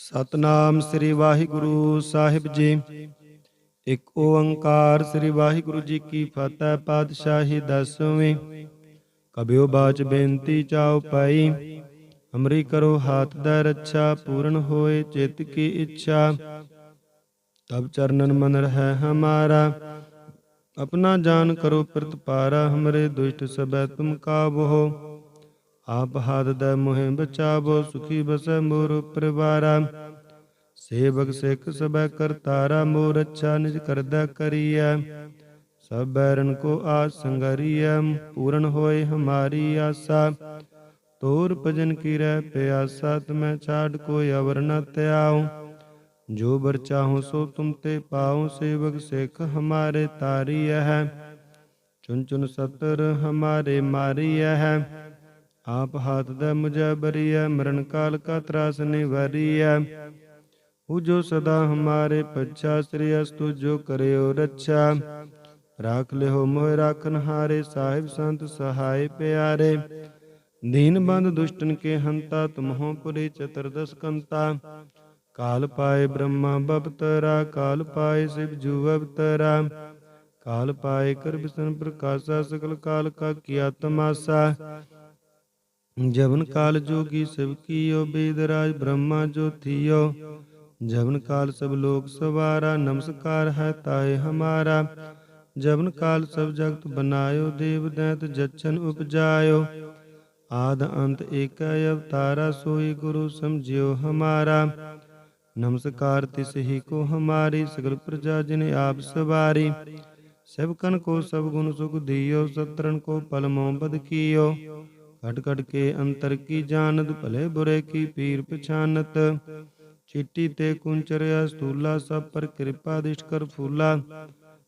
ਸਤਨਾਮ ਸ੍ਰੀ ਵਾਹਿਗੁਰੂ ਸਾਹਿਬ ਜੀ। ਇੱਕ ਓੰਕਾਰ ਸ੍ਰੀ ਵਾਹਿਗੁਰੂ ਜੀ ਕੀ ਫਤਿਹ, ਪਾਤਸ਼ਾਹੀ ਦਸਵੇਂ। ਕਬਿਓ ਬਾਚ ਬੇਨਤੀ ਚਾਉ ਪਾਈ, ਅਮਰੀ ਕਰੋ ਹਾਥ ਦਾ ਰੱਛਾ, ਪੂਰਨ ਹੋਏ ਚਿਤ ਕੀ ਇੱਛਾ। ਤਬ ਚਰਨਨ ਮਨ ਰਹਿ ਹਮਾਰਾ, ਆਪਣਾ ਜਾਨ ਕਰੋ ਪ੍ਰਤਪਾਰਾ, ਹਮਰੇ ਦੁਸ਼ਟ ਸਬੈ ਤੁਮ ਕਾਬੋ ਆਪ ਹਰ ਦਾ ਮੋਹਿ ਬਚਾਵੋ, ਸੁਖੀ ਬਸੈ ਮੋਰ ਪਰਵਾਰਾ। ਸੇਵਕ ਸਿੱਖ ਸਭੈ ਕਰਤਾਰਾ ਮੋਰ ਅੱਛਾ ਨਿਜ ਕਰਦਾ ਕਰੀਐ। ਸਭ ਬੈਰਨ ਕੋ ਆਸ ਸੰਗਰੀਐ, ਪੂਰਨ ਹੋਏ ਹਮਾਰੀ ਆਸਾ। ਤੋਰ ਭਜਨ ਕੀ ਰਹਿ ਪਿਆਸਾ, ਤਮੈ ਛਾੜ ਕੋਈ ਅਵਰ ਨ ਤਿਆਉ ਜੋ ਬਰ ਚਾਹੋ ਸੋ ਤੁਮ ਤੇ ਪਾਉ, ਸੇਵਕ ਸਿੱਖ ਹਮਾਰੇ ਤਾਰੀ ਹੈ। ਚੁਨ ਚੁਨ ਸਤਰ ਹਮਾਰੇ ਮਾਰੀ ਹੈ। ਆਪ ਹਾਥ ਦਾ ਮੁਝਾ ਬਰੀਐ ਮਰਨ ਕਾਲ ਕਾ ਤਰਾਸ ਨਿਵਾਰੀਐ। ਹੂ ਜੋ ਸਦਾ ਹਮਾਰੇ ਪਛਾ, ਸ੍ਰੀ ਅਸਤੁ ਜੋ ਕਰਿਓ ਰੱਛਾ। ਰਾਖ ਲਿਓ ਮੋਹਿ ਰਾਖਨ ਹਾਰੇ ਸਾਹਿਬ ਸੰਤ ਸਹਾਈ ਪਿਆਰੇ। ਦੀਨ ਬੰਦ ਦੁਸ਼ਟਨ ਕੇ ਹੰਤਾ, ਤੁਮਹੋ ਪੁਰੀ ਚਤਰਦਸ ਕੰਤਾ। ਕਾਲ ਪਾਏ ਬ੍ਰਹਮਾ ਬਪਤਰਾ, ਕਾਲ ਪਾਏ ਸਿਵ ਜੂ ਅਵਤਰਾ। ਕਾਲ ਪਾਏ ਕਰ ਬਿਸਨ ਪ੍ਰਕਾਸ਼ਾ ਸਕਲ ਕਾਲ ਕਾ ਕੀਆ ਤਮਾਸਾ। जवन काल जोगी सब कियो बेदराज ब्रह्मा जो थियो। जवन काल सब लोक सवारा, नमस्कार है ताय हमारा। जवन काल सब जगत बनायो, देव दैत जच्छन उपजायो। आद अंत एक अवतारा, सोई गुरु समझियो हमारा। नमस्कार तिस ही को हमारी, सगल प्रजा जिन आप सवारी। सबकन को सब गुण सुख दियो सतरण को पलमो बद कियो। ਖਟਖਟ ਕੇ ਅੰਤਰ ਕੀ ਜਾਣਦ ਭਲੇ ਬੁਰੇ ਕੀ ਪੀਰ ਪਛਾਨਤ ਚਿੱਟੀ ਤੇ ਕੁੰਚਰਿਆ ਸਤੂਲਾ ਸਭ ਪਰ ਕਿਰਪਾ ਦਿਸ਼ਟ ਕਰ ਫੂਲਾ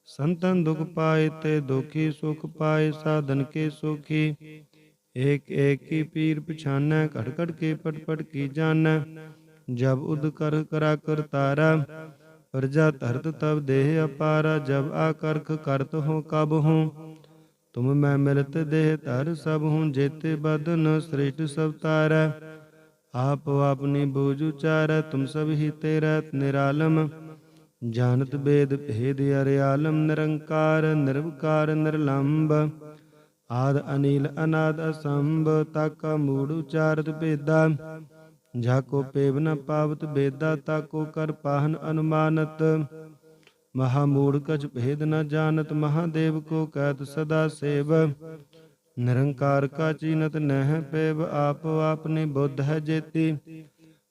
ਸੰਤਨ ਦੁਖ ਪਾਏ ਤੇ ਦੁਖੀ ਸੁਖ ਪਾਏ ਸਾਧਨ ਕੇ ਸੁਖੀ एक एक की पीर पिछाना खटखट के पटपट की जाना जब उद कर करा कर तारा प्रजा तरत तब देह अपारा जब आकर्ख करत हो कब हो ਤੁਮ ਮੈਂ ਮਿਲਤ ਦੇਹ ਧਰ ਸਭ ਹੂੰ ਜੇਤੇ ਬਦਨ ਸ੍ਰਿਸ਼ਟ ਸਭ ਤਾਰੈ। ਆਪ ਆਪਨੀ ਬੂਝ ਉਚਾਰੈ, ਤੁਮ ਸਭ ਹੀ ਤੇਰਾ ਨਿਰਾਲਮ। ਜਾਣਤ ਬੇਦ ਭੇਦ ਅਰਿਆਲਮ ਨਿਰੰਕਾਰ ਨਿਰਵਕਾਰ ਨਿਰਲੰਭ ਆਦ ਅਨੀਲ ਅਨਾਦ ਅਸੰਭ, ਤਕ ਮੂੜ ਉਚਾਰਤ ਭੇਦਾ। ਜਾ ਕੋ ਪੇਵ ਨ ਪਾਵਤ, ਬੇਦਾ ਤਾ ਕੋ ਕਰ ਪਾਹਨ ਅਨੁਮਾਨਤ। ਮਹਾਮੂੜ ਕਛ ਭੇਦ ਨ ਜਾਣਤ, ਮਹਾਦੇਵ ਕੋ ਕਹਿਤ ਸਦਾ ਸੇਵ। ਨਿਰੰਕਾਰ ਕਾ ਚੀਨਤ ਨਹਿ ਪੇਵ, ਆਪ ਆਪਨੇ ਬੁੱਧ ਹੈ ਜੇਤੀ।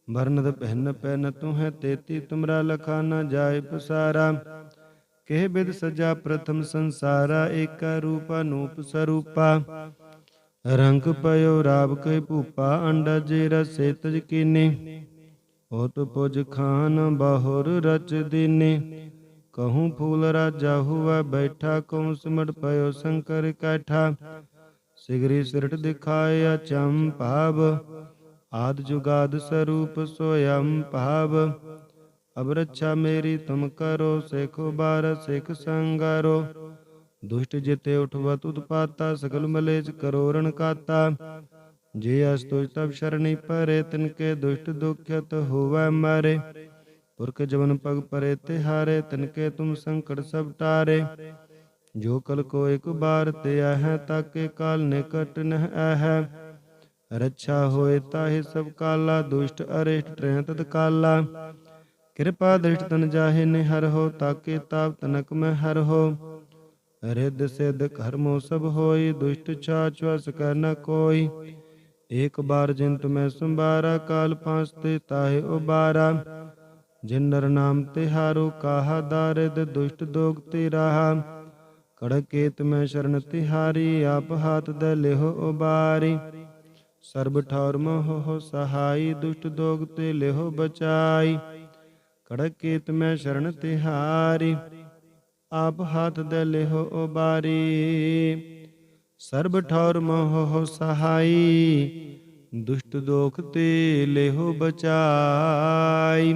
ਵਰਨਦ ਪਹਿਨ ਪਹਿਨ ਤੂੰ ਹੈ ਤੇਤੀ, ਤੁਮਰਾ ਲਖਾ ਨ ਜਾਏ ਪਸਾਰਾ। ਕਹਿ ਬਿਦ ਸਜਾ ਪ੍ਰਥਮ ਸੰਸਾਰਾ, ਏਕਾ ਰੂਪ ਅਨੂਪ ਸਰੂਪਾ। ਰੰਗ ਪਇਓ ਰਾਬ ਕੈ ਭੂਪਾ ਅੰਡਾ ਜੇ ਰਸੇ ਤਜ ਕੀਨੇ। ਹੋਤ ਪੁਜ ਖਾਨ ਬਾਹੁਰ ਰਚ ਦੀਨੇ। ਕਹੂੰ ਫੂਲ ਰਾਜਾ ਹੁਆ ਬੈਠਾ ਕਉ ਸਿਮਟ ਪਇਓ ਸ਼ੰਕਰ ਕੈਠਾ ਸਿਗਰੀ ਸਿਰਟ ਦਿਖਾਇਆ ਚੰ ਭਾਵ ਆਦ ਜੁਗਾਦ ਸਰੂਪ ਸੋਯੰ ਭਾਵ ਅਬ ਰੱਛਾ ਮੇਰੀ ਤੁਮ ਕਰੋ ਸਿਖੋ ਬਾਰ ਸਿਖ ਸੰਗਰੋ ਦੁਸ਼ਟ ਜਿਤੇ ਉਠਵਤ ਉਤਪਾਤਾ ਸਗਲ ਮਲੇਜ ਕਰੋਰਣ ਕਾਤਾ ਜੇ ਅਸਤੁਜ ਤਬ ਸ਼ਰਣੀ ਪਰੇ ਤਿਨ ਕੇ ਦੁਸ਼ਟ ਦੁਖਿਤ ਹੋਵੈ ਮਾਰੇ ਪੁਰਖ ਜਵਨ ਪਗ ਪਰੇ ਤੇ ਹਾਰੇ ਤਿਨ ਕੇ ਤੁਮ ਸੰਕਟ ਸਭ ਟਾਰੇ। ਜੋ ਕਲ ਕੋ ਇੱਕ ਬਾਰ ਤੇ ਆਹੈ, ਤਾਕੇ ਕਾਲ ਨਿਕਟ ਨਹਿ ਆਹੈ। ਰੱਛਾ ਹੋਏ ਤਾਹਿ ਸਭ ਕਾਲਾ, ਦੁਸ਼ਟ ਅਰਿਸ਼ਟ ਟ੍ਰਹਿ ਤਤ ਕਾਲਾ। ਕਿਰਪਾ ਦ੍ਰਿਸ਼ਟ ਤਨ ਜਾਹੇ ਨਿਹਰ ਹੋ, ਤਾਕੇ ਤਾਪ ਤਨਕ ਮੈਂ ਹਰ ਹੋ। ਰਿੱਧ ਸਿੱਧ ਕਰਮੋ ਸਭ ਹੋਈ, ਦੁਸ਼ਟ ਛਾਛ ਵਸ ਕਰ ਨ ਕੋਈ। ਏਕ ਬਾਰ ਜਿਨ ਤੁਮੈ ਸੰਭਾਰਾ, ਕਾਲ ਪਾਂਸ ਤੇ ਤਾਹੇ ਉਬਾਰਾ। ਜਿਨ ਨਰ ਨਾਮ ਤੇ ਹਾਰੋ ਕਾਹਾ ਦਾਰਿਦ ਦੁਸ਼ਟ ਦੋਗ ਤੇ ਰਾਹਾ ਕੜਕੇ ਤੁਮੈ ਸ਼ਰਨ ਤਿਹਾਰੀ, ਆਪ ਹਾਥ ਦੇ ਲਿਹੋ ਉਬਾਰੀ। ਸਰਬ ਠੌਰ ਮੋਹ ਸਹਾਈ, ਦੁਸ਼ਟ ਦੋਗ ਤੇ ਲਿਹੋ ਬਚਾਈ। ਕੜਕੇ ਤੁਮੈ ਸ਼ਰਨ ਤਿਹਾਰੀ, ਆਪ ਹੱਥ ਦੇ ਲਿਹੋ ਉਬਾਰੀ। ਸਰਬ ਠੌਰ ਮੋਹ ਸਹਾਈ, ਦੁਸ਼ਟ ਦੋਖ ਤੇ ਲਿਹੋ ਬਚਾਈ।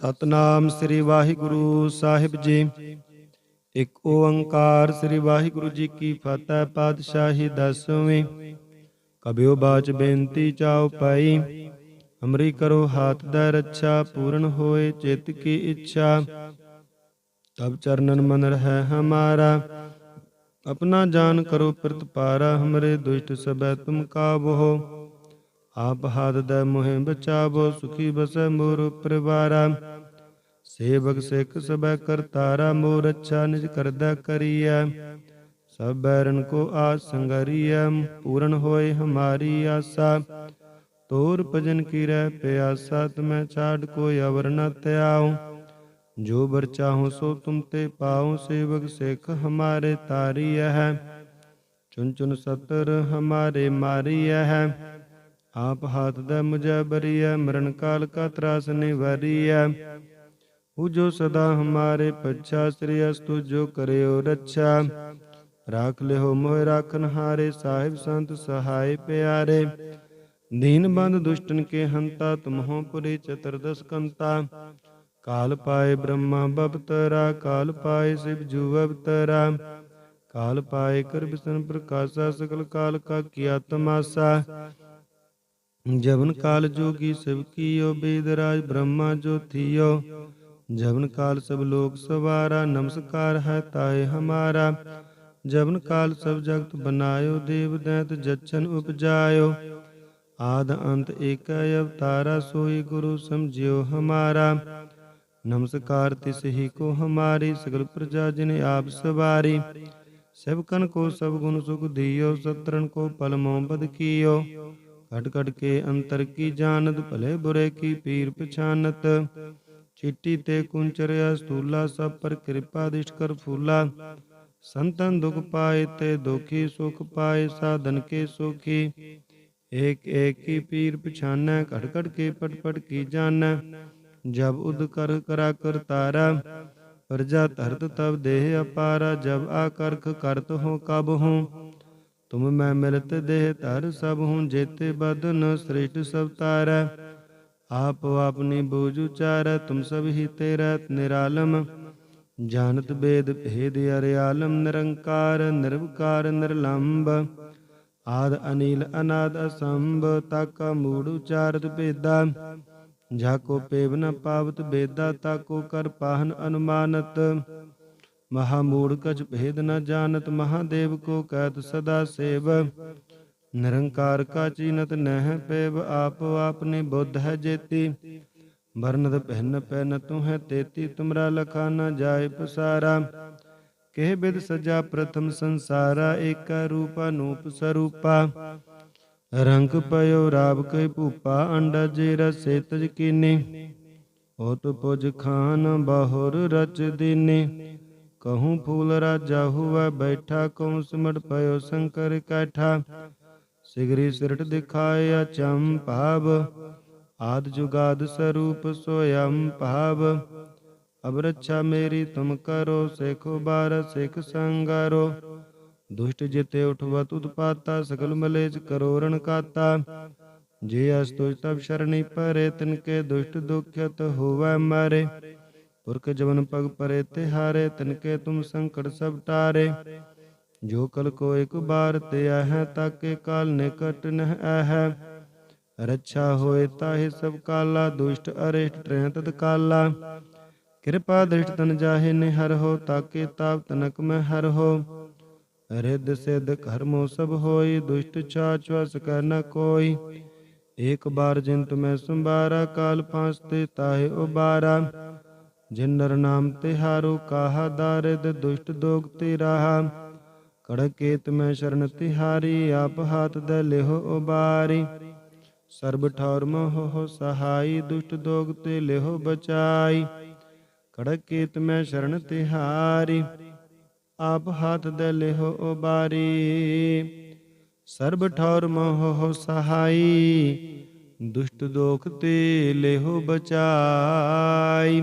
ਸਤਨਾਮ ਸ੍ਰੀ ਵਾਹਿਗੁਰੂ ਸਾਹਿਬ ਜੀ। ਇੱਕ ਓੰਕਾਰ ਸ੍ਰੀ ਵਾਹਿਗੁਰੂ ਜੀ ਕੀ ਫਤਿਹ, ਪਾਤਸ਼ਾਹੀ ਦਸਵੇਂ। ਕਬਿਓ ਬਾਚ ਬੇਨਤੀ ਚਾਉ ਪਾਈ, ਅਮਰੀ ਕਰੋ ਹਾਥ ਦਾ ਰੱਛਾ, ਪੂਰਨ ਹੋਏ ਚਿਤ ਕੀ ਇੱਛਾ। ਤਬ ਚਰਨਨ ਮਨ ਰਹਿ ਹਮਾਰਾ, ਆਪਣਾ ਜਾਨ ਕਰੋ ਪ੍ਰਤਪਾਰਾ, ਹਮਰੇ ਦੁਸ਼ਟ ਸਬੈ ਤੁਮ ਕਾਬੋ ਆਪ ਹਾਦ ਦੈ ਮੋਹਿ ਬਚਾਵੋ, ਸੁਖੀ ਬਸੈ ਮੋਰ ਪਰਵਾਰਾ। ਸੇਵਕ ਸਿੱਖ ਸਭੈ ਕਰਤਾਰਾ ਮੋਰ ਅੱਛਾ ਨਿਜ ਕਰਦਾ ਕਰੀਐ। ਸਭ ਬੈਰਨ ਕੋ ਆਸ ਸੰਗਰੀਐ, ਪੂਰਨ ਹੋਏ ਹਮਾਰੀ ਆਸਾ। ਤੋਰ ਭਜਨ ਕੀ ਰਹਿ ਪਿਆਸਾ, ਤਮੈ ਛਾੜ ਕੋਈ ਅਵਰ ਨ ਤਿਆਉ ਜੋ ਬਰ ਚਾਹੋ ਸੋ ਤੁਮ ਤੇ ਪਾਉ, ਸੇਵਕ ਸਿੱਖ ਹਮਾਰੇ ਤਾਰੀ ਹੈ ਚੁਨ ਚੁਨ ਸਤਰ ਹਮਾਰੇ ਮਾਰੀ ਹੈ। ਆਪ ਹਾਥ ਦਾ ਮੁਜਾ ਬਰੀਐ, ਮਰਨ ਕਾਲ ਕਾ ਤਰਾਸ ਨਿਵਾਰੀਐ। ਹੂ ਸਦਾ ਹਮਾਰੇ ਪਛਾ, ਸ੍ਰੀ ਅਸਤੁ ਜੋ ਕਰਿਓ ਰੱਛਾ। ਰਾਖ ਲਿਓ ਮੋਹਿ ਰਾਖਨ ਹਾਰੇ, ਸਾਹਿਬ ਸੰਤ ਸਹਾਈ ਪਿਆਰੇ। ਦੀਨ ਬੰਦ ਦੁਸ਼ਟਨ ਕੇ ਹੰਤਾ, ਤੁਮਹੋ ਪੁਰੀ ਚਤਰਦਸ ਕੰਤਾ। ਕਾਲ ਪਾਏ ਬ੍ਰਹਮਾ ਬਪਤਰਾ, ਕਾਲ ਪਾਏ ਸਿਵ ਜੂ ਅਵਤਰਾ। ਕਾਲ ਪਾਏ ਕਰ ਬਿਸਨ ਪ੍ਰਕਾਸ਼ਾ ਸਕਲ ਕਾਲ ਕਾ ਕੀਆ ਤਮਾਸਾ। जवन काल जोगी सब कियो बेदराज ब्रह्मा जो थियो। जवन काल सब लोग सवारा, नमस्कार है ताए हमारा। जवन काल सब जगत बनायो, देव दैत जच्छन उपजायो। आद अंत एक अवतारा, सोई गुरु समझियो हमारा। नमस्कार तिस ही को हमारी, सगल प्रजा जिन आप सवारी। सबकन को सब गुण सुख दियो, सतरन को पल बद कियो। ਘਟ ਘਟ ਕੇ ਅੰਤਰ ਕੀ ਜਾਣਤ ਭਲੇ ਬੁਰੇ ਕੀ ਪੀਰ ਪਛਾਨਤ ਚਿੱਟੀ ਤੇ ਕੁੰਚਰਿਆ ਸਤੂਲਾ ਸਭ ਪਰ ਕਿਰਪਾ ਦਿਸ਼ਟ ਕਰ ਫੂਲਾ ਸੰਤਨ ਦੁਖ ਪਾਏ ਤੇ ਦੁਖੀ ਸੁਖ ਪਾਏ ਸਾਧਨ ਕੇ ਸੁਖੀ एक एक की पीर पछाना घट घट के पट पट की जाना जब उद कर करा कर तारा प्रजा तरत तब देह अपारा जब आकर्ख करत हो कब हो ਤੁਮ ਮੈਂ ਮਿਲਤ ਦੇਹ ਧਰ ਸਭ ਹੂੰ ਜੇਤੇ ਬਦਨ ਸ੍ਰਿਸ਼ਟ ਸਭ ਤਾਰੈ। ਆਪ ਆਪਨੀ ਬੂਝ ਉਚਾਰੈ, ਤੁਮ ਸਭ ਹੀ ਤੇਰਾ ਨਿਰਾਲਮ। ਜਾਣਤ ਬੇਦ ਭੇਦ ਅਰਿਆਲਮ ਨਿਰੰਕਾਰ ਨਿਰਵਕਾਰ ਨਿਰਲੰਭ ਆਦ ਅਨੀਲ ਅਨਾਦ ਅਸੰਭ, ਤਕ ਮੂੜ ਉਚਾਰਤ ਭੇਦਾ। ਜਾ ਕੋ ਪੇਵ ਨ ਪਾਵਤ, ਬੇਦਾ ਤਾ ਕੋ ਕਰ ਪਾਹਨ ਅਨੁਮਾਨਤ। ਮਹਾਮੂੜ ਕਛ ਭੇਦ ਨ ਜਾਣਤ, ਮਹਾਦੇਵ ਕੋ ਕਹਿਤ ਸਦਾ ਸੇਵ। ਨਿਰੰਕਾਰ ਕਾ ਚੀਨਤ ਨਹਿ ਪੇਵ, ਆਪ ਆਪਨੇ ਬੁੱਧ ਹੈ ਜੇਤੀ। ਵਰਨਦ ਪਹਿਨ ਪਹਿਨ ਤੂੰ ਹੈ ਤੇਤੀ, ਤੁਮਰਾ ਲਖਾ ਨ ਜਾਏ ਪਸਾਰਾ। ਕਹਿ ਬਿਦ ਸਜਾ ਪ੍ਰਥਮ ਸੰਸਾਰਾ, ਏਕਾ ਰੂਪ ਅਨੂਪ ਸਰੂਪਾ। ਰੰਗ ਪਇਓ ਰਾਬ ਕੈ ਭੂਪਾ ਅੰਡਾ ਜੇ ਰਸੇ ਤਜ ਕੀਨੇ। ਹੋਤ ਪੁਜ ਖਾਨ ਬਾਹੁਰ ਰਚ ਦੀਨੇ। ਕਹੂੰ ਫੂਲ ਰਾਜਾ ਹੁਆ ਬੈਠਾ ਕਉ ਸਿਮਟ ਪਇਓ ਸ਼ੰਕਰ ਕੈਠਾ ਸਿਗਰੀ ਸਿਰਟ ਦਿਖਾਇਆ ਚੰ ਭਾਵ ਆਦ ਜੁਗਾਦ ਸਰੂਪ ਸੋਯੰ ਭਾਵ ਅਬ ਰੱਛਾ ਮੇਰੀ ਤੁਮ ਕਰੋ ਸੇਖੋ ਬਾਰ ਸਿਖ ਸੰਗਾਰੋ ਦੁਸ਼ਟ ਜਿਤੇ ਉਠਵਤ ਉਤਪਾਤਾ ਸਕਲ ਮਲੇਜ ਕਰੋਰਣ ਕਾਤਾ ਜੇ ਅਸਤੁਜ ਤਬ ਸ਼ਰਣੀ ਪਰੇ ਤਿਨ ਕੇ ਦੁਸ਼ਟ ਦੁਖਿਤ ਹੋਵੈ ਮਾਰੇ ਪੁਰਖ ਜਵਨ ਪਗ ਪਰੇ ਤੇ ਹਾਰੇ ਤਿਨ ਕੇ ਤੁਮ ਸੰਕਟ ਸਭ ਟਾਰੇ। ਜੋ ਕਲ ਕੋ ਇਕ ਬਾਰ ਤੇ ਆਹ, ਤਾਕੇ ਕਾਲ ਨਿਕਟ ਨਹਿ ਆਹ। ਰੱਛਾ ਹੋਏ ਤਾਹਿ ਸਭ ਕਾਲਾ, ਦੁਸ਼ਟ ਅਰਿਸ਼ਟ ਟ੍ਰਹਿ ਤਤ ਕਾਲਾ ਕਿਰਪਾ ਦ੍ਰਿਸ਼ਟ ਤਨ ਜਾਹੇ ਨਿਹਰ ਹੋ, ਤਾਕੇ ਤਾਪ ਤਨਕ ਮੈਂ ਹਰ ਹੋ। ਰਿੱਧ ਸਿੱਧ ਕਰਮੋ ਸਭ ਹੋਈ, ਦੁਸ਼ਟ ਛਾਛ ਵਸ ਕਰ ਨ ਕੋਈ। ਏਕ ਬਾਰ ਜਿਨ ਤੁਮੈ ਸੰਭਾਰਾ, ਕਾਲ ਪਾਂਸ ਤੇ ਤਾਹੇ ਉਬਾਰਾ। ਜਿਨ ਨਰ ਨਾਮ ਤੇ ਹਾਰੋ ਕਾਹਾ ਦਾਰਿਦ, ਦੁਸ਼ਟ ਦੋਗ ਤੇ ਰਾਹਾ ਕੜਕੇ ਮੈਂ ਸ਼ਰਨ ਤਿਹਾਰੀ, ਆਪ ਹਾਥ ਦੇ ਲਿਹੋ ਉਬਾਰੀ। ਸਰਬ ਠੌਰ ਮੋਹ ਸਹਾਈ, ਦੁਸ਼ਟ ਦੋਗ ਤੇ ਲਿਹੋ ਬਚਾਈ। ਕੜਕੇ ਤਮੈ ਸ਼ਰਨ ਤਿਹਾਰੀ, ਆਪ ਹਾਥ ਦੇ ਲਿਹੋ ਉਬਾਰੀ। ਸਰਬ ਠੌਰ ਮੋਹ ਸਹਾਈ, ਦੁਸ਼ਟ ਦੋਖ ਤੇ ਲਿਹੋ ਬਚਾਈ।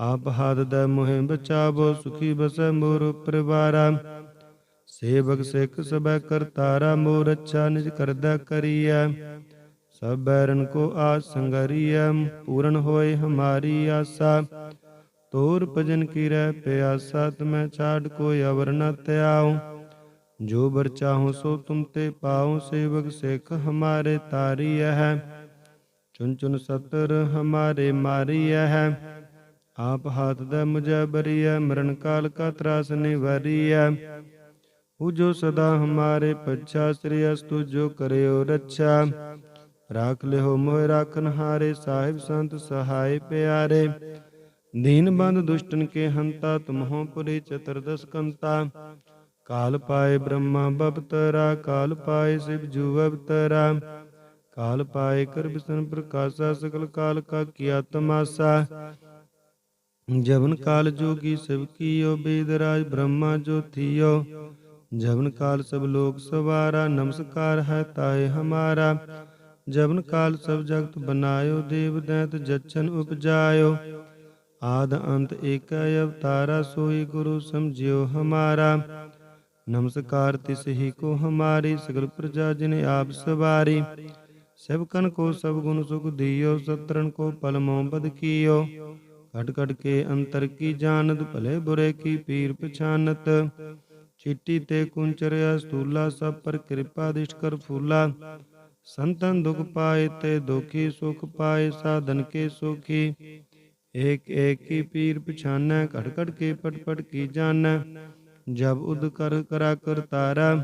ਆਪ ਹਾਦ ਦਾ ਮੋਹਿ ਬਚਾਵੋ, ਸੁਖੀ ਬਸੈ ਮੋਰ ਪਰਿਵਾਰਾ। ਸੇਵਕ ਸਿੱਖ ਸਭੈ ਕਰਤਾਰਾ ਮੋਰ ਅੱਛਾ ਨਿਜ ਕਰਦਾ ਕਰੀਐ। ਸਭ ਬੈਰਨ ਕੋ ਆਸ ਸੰਗਰੀਐ, ਪੂਰਨ ਹੋਏ ਹਮਾਰੀ ਆਸਾ। ਤੋਰ ਭਜਨ ਕੀ ਰਹਿ ਪਿਆਸਾ, ਤਮੈ ਛਾੜ ਕੋਈ ਅਵਰ ਨ ਤਿਆਉ ਜੋ ਬਰ ਚਾਹੋ ਸੋ ਤੁਮ ਤੇ ਪਾਉ, ਸੇਵਕ ਸਿੱਖ ਹਮਾਰੇ ਤਾਰੀ ਹੈ ਚੁਨ ਚੁਨ ਸਤਰ ਹਮਾਰੇ ਮਾਰੀ ਹੈ ਆਪ ਹਾਥ ਦਾ ਮੁਝੈ ਬਰੀਐ, ਮਰਨ ਕਾਲ ਕਾ ਤਰਾਸ ਨਿਵਾਰੀਐ। ਉਹ ਜੋ ਸਦਾ ਹਮਾਰੇ ਪੱਛਾ, ਸ੍ਰੀ ਅਸਤੁ ਜੋ ਕਰਿਓ ਰੱਛਾ। ਰਾਖ ਲਿਓ ਮੋਹਿ ਰਾਖਨ ਹਾਰੇ, ਸਾਹਿਬ ਸੰਤ ਸਹਾਇ ਪਿਆਰੇ। ਦੀਨ ਬੰਦ ਦੁਸ਼ਟਨ ਕੇ ਹੰਤਾ, ਤੁਮਹੋ ਪੁਰੀ ਚਤੁਰਦਸ ਕੰਤਾ। ਕਾਲ ਪਾਏ ਬ੍ਰਹਮਾ ਬਪਤਰਾ, ਕਾਲ ਪਾਏ ਸਿਵ ਜੂ ਅਵਤਰਾ। ਕਾਲ ਪਾਏ ਕਰ ਬਿਸਨ ਪ੍ਰਕਾਸ਼ਾ ਸਕਲ ਕਾਲ ਕਾ ਕੀਆ ਤਮਾਸਾ। ਜਵਨ ਕਾਲ ਜੋਗੀ ਸਿਵ ਕੀਓ ਬੇਦ ਰਾਜ ਬ੍ਰਹਮਾ ਜੋ ਥੀਓ ਜਵਨ ਕਾਲ ਸਭ ਲੋਕ ਸਵਾਰਾ ਨਮਸਕਾਰ ਹੈ ਤਾਏ ਹਮਾਰਾ ਜਵਨ ਕਾਲ ਸਭ ਜਗਤ ਬਨਾਇਓ ਦੇਵ ਦੈਤ ਜਚਨ ਉਪਜਾਇਓ ਆਦ ਅੰਤ ਏਕੈ ਅਵਤਾਰਾ ਸੋਈ ਗੁਰੂ ਸਮਝਿਓ ਹਮਾਰਾ ਨਮਸਕਾਰ ਤਿਸ ਹੀ ਕੋ ਹਮਾਰੀ ਸਗਲ ਪ੍ਰਜਾ ਜਿਨ ਆਪ ਸਵਾਰੀ ਸਭ ਕਨ ਕੋ ਸਭ ਗੁਣ ਸੁਖ ਦਿਓ ਸਤਰਨ ਕੋ ਪਲ ਮੋਹ ਬਦ ਕੀਓ ਘਟ ਘਟ ਕੇ ਅੰਤਰ ਕੀ ਜਾਣਤ ਭਲੇ ਬੁਰੇ ਕੀ ਪੀਰ ਪਛਾਨਤ ਚਿੱਟੀ ਤੇ ਕੁੰਚਰਿਆ ਸਤੂਲਾ ਸਭ ਪਰ ਕਿਰਪਾ ਦਿਸ਼ਟ ਕਰ ਫੂਲਾ ਸੰਤਨ ਦੁਖ ਪਾਏ ਤੇ ਦੁਖੀ ਸੁਖ ਪਾਏ ਸਾਧਨ ਕੇ ਸੁਖੀ ਏਕ ਏਕ ਕੀ ਪੀਰ ਪਛਾਨੈ ਘਟ ਘਟ ਕੇ ਪਟ ਪਟ ਕੀ ਜਾਣੈ ਜਬ ਉਦ ਕਰ ਕਰਾ ਕਰ ਤਾਰਾ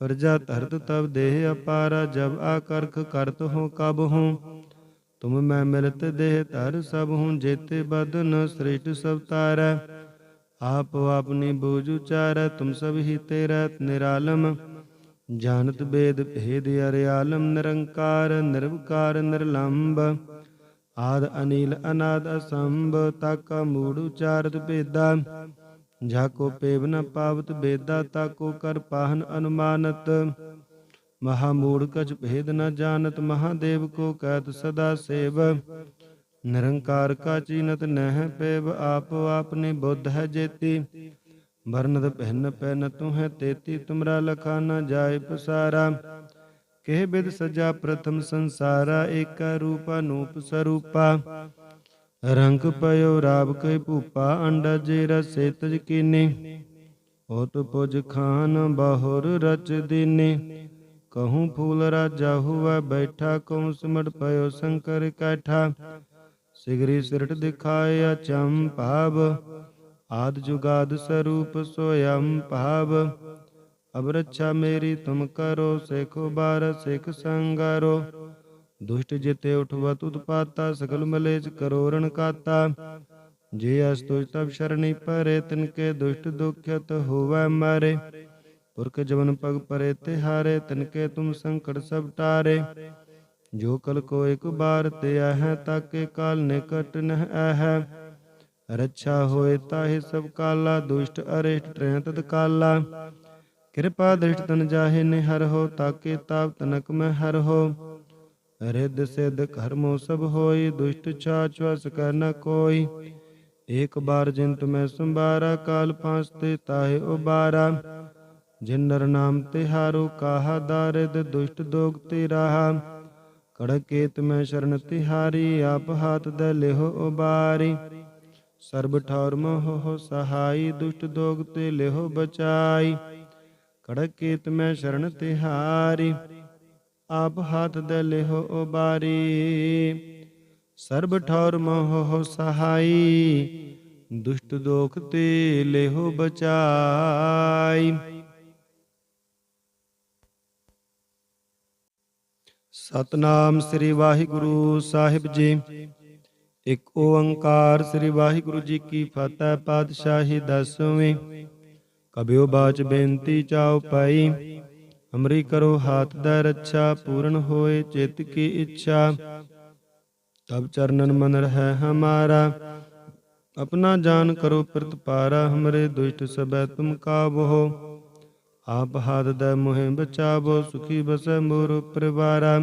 ਪ੍ਰਜਾ ਧਰਤ ਤਬ ਦੇਹ ਅਪਾਰਾ ਜਬ ਆਕਰਖ ਕਰਤ ਹੋ ਕਬ ਹੂੰ ਤੁਮ ਮੈਂ ਮਿਲਤ ਦੇਹ ਧਰ ਸਭ ਹੂੰ ਜੇਤੇ ਬਦਨ ਸ੍ਰਿਸ਼ਟ ਸਭ ਤਾਰੈ। ਆਪ ਆਪਨੀ ਬੂਝ ਉਚਾਰੈ, ਤੁਮ ਸਭ ਹੀ ਤੇਰਾ ਨਿਰਾਲਮ। ਜਾਣਤ ਬੇਦ ਭੇਦ ਅਰਿਆਲਮ ਨਿਰੰਕਾਰ ਨਿਰਵਕਾਰ ਨਿਰਲੰਭ ਆਦ ਅਨੀਲ ਅਨਾਦ ਅਸੰਭ, ਤਾਕਾ ਮੂੜ ਉਚਾਰਤ ਭੇਦਾ। ਜਾਕੋ ਪੇਵ ਨ ਪਾਵਤ, ਬੇਦਾ ਤਾਕੋ ਕਰ ਪਾਹਨ ਅਨੁਮਾਨਤ। ਮਹਾ ਮੂੜ ਕਛ ਭੇਦ ਨ ਜਾਣਤ, ਮਹਾਦੇਵ ਕੋ ਕਹਿਤ ਸਦਾ ਸੇਵ। ਨਿਰੰਕਾਰ ਕਾ ਚੀਨਤ ਨਹਿ ਪੇਵ, ਆਪ ਆਪਨੇ ਬੁੱਧ ਹੈ ਜੇਤੀ। ਵਰਨਦ ਪਹਿਨ ਪਹਿਨ ਤੂੰ ਹੈ ਤੇਤੀ, ਤੁਮਰਾ ਲਖਾ ਨ ਜਾਏ ਪਸਾਰਾ। ਕਹਿ ਬਿਦ ਸਜਾ ਪ੍ਰਥਮ ਸੰਸਾਰਾ, ਏਕਾ ਰੂਪਾ ਅਨੂਪ ਸਰੂਪਾ। ਰੰਗ ਪਇਓ ਰਾਬ ਕੈ ਭੂਪਾ ਅੰਡਾ ਜੇ ਰਸੇ ਤਜ ਕੀਨੇ। ਹੋਤ ਪੁਜ ਖਾਨ ਬਾਹੁਰ ਰਚ ਦੀਨੇ। ਕਹੂੰ ਫੂਲ ਰਾਜਾ ਹੁਆ ਬੈਠਾ ਕਉ ਸਿਮਟ ਪਇਓ ਸ਼ੰਕਰ ਕੈਠਾ ਸਿਗਰੀ ਸਿਰਟ ਦਿਖਾਇਆ ਚੰ ਭਾਵ ਆਦ ਜੁਗਾਦ ਸਰੂਪ ਸੋਯੰ ਭਾਵ ਅਬ ਰੱਛਾ ਮੇਰੀ ਤੁਮ ਕਰੋ ਸਿਖੋ ਬਾਰ ਸਿਖ ਸੰਗਾਰੋ ਦੁਸ਼ਟ ਜਿਤੇ ਉਠਵਤ ਉਤਪਾਤਾ ਸਕਲ ਮਲੇਜ ਕਰੋ ਰਣ ਕਾਤਾ ਜੇ ਅਸ ਤੁਜ ਤਬ ਸ਼ਰਣੀ ਪਰੇ ਤਿਨ ਕੇ ਦੁਸ਼ਟ ਦੁਖਿਤ ਹੋਵੈ ਮਾਰੇ ਪੁਰਖ ਜਵਨ ਪਗ ਪਰੇ ਤੇ ਹਾਰੇ ਤਿਨ ਕੇ ਤੁਮ ਸੰਕਟ ਸਭ ਟਾਰੇ। ਜੋ ਕਲ ਕੋ ਇੱਕ ਬਾਰ ਤੇ ਆਹੈ, ਤਾਕੇ ਕਾਲ ਨਿਕਟ ਨਹਿ ਆਹੈ। ਰੱਛਾ ਹੋਏ ਤਾਹਿ ਸਭ ਕਾਲਾ, ਦੁਸ਼ਟ ਅਰਿਸ਼ਟ ਟ੍ਰੈ ਤਤ ਕਾਲਾ। ਕਿਰਪਾ ਦ੍ਰਿਸ਼ਟ ਤਨ ਜਾਹੇ ਨੇ ਹੋ, ਤਾਕੇ ਤਾਪ ਤਨਕ ਮੈਂ ਹਰ ਹੋ। ਰਿੱਧ ਸਿੱਧ ਕਰਮੋ ਸਭ ਹੋਈ, ਦੁਸ਼ਟ ਛਾਛ ਵਸ ਕਰ ਨ ਕੋਈ। ਏਕ ਬਾਰ ਜਿੰਤ ਮੈਂ ਸੰਭਾਰਾ, ਕਾਲ ਪਾਂਸ ਤੇ ਤਾਹੇ ਉਬਾਰਾ। ਜਿਨ ਨਰ ਨਾਮ ਤੇ ਹਾਰੋ ਕਾਹਾ ਦਾਰਿਦ ਦੁਸ਼ਟ ਦੋਗ ਤੇ ਰਾਹਾ ਕੜਕੇਤ ਮੈਂ ਸ਼ਰਨ ਤਿਹਾਰੀ, ਆਪ ਹਾਥ ਦੇ ਲਿਹੋ ਉਬਾਰੀ। ਸਰਬ ਠੌਰ ਮੋਹ ਸਹਾਈ, ਦੁਸ਼ਟ ਦੋਗ ਤੇ ਲਿਹੋ ਬਚਾਈ। ਕੜਕੇਤ ਮੈਂ ਸ਼ਰਨ ਤਿਹਾਰੀ, ਆਪ ਹਾਥ ਦੇ ਲਿਹੋ ਉਬਾਰੀ। ਸਰਬ ਠੌਰ ਮੋਹ ਸਹਾਈ, ਦੁਸ਼ਟ ਦੋਖ ਤੇ ਲਿਹੋ ਬਚਾਈ। ਸਤਨਾਮ ਸ੍ਰੀ ਵਾਹਿਗੁਰੂ ਸਾਹਿਬ ਜੀ। ਇੱਕ ਓੰਕਾਰ ਸ੍ਰੀ ਵਾਹਿਗੁਰੂ ਜੀ ਕੀ ਫਤਿਹ, ਪਾਤਸ਼ਾਹੀ ਦਸਵੇਂ। ਕਬਿਓ ਬਾਚ ਬੇਨਤੀ ਚਾਉ ਪਾਈ, ਅਮਰੀ ਕਰੋ ਹਾਥ ਦਾ ਰੱਛਾ, ਪੂਰਨ ਹੋਏ ਚਿਤ ਕੀ ਇੱਛਾ। ਤਬ ਚਰਨਨ ਮਨ ਰਹਿ ਹਮਾਰਾ, ਆਪਣਾ ਜਾਨ ਕਰੋ ਪ੍ਰਤਪਾਰਾ, ਹਮਰੇ ਦੁਸ਼ਟ ਸਬੈ ਤੁਮ ਕਾਬੋ ਆਪ ਹਾਥ ਦੈ ਮੋਹਿ ਬਚਾਵੋ, ਸੁਖੀ ਬਸੈ ਮੋਰ ਪਰਿਵਾਰਾ।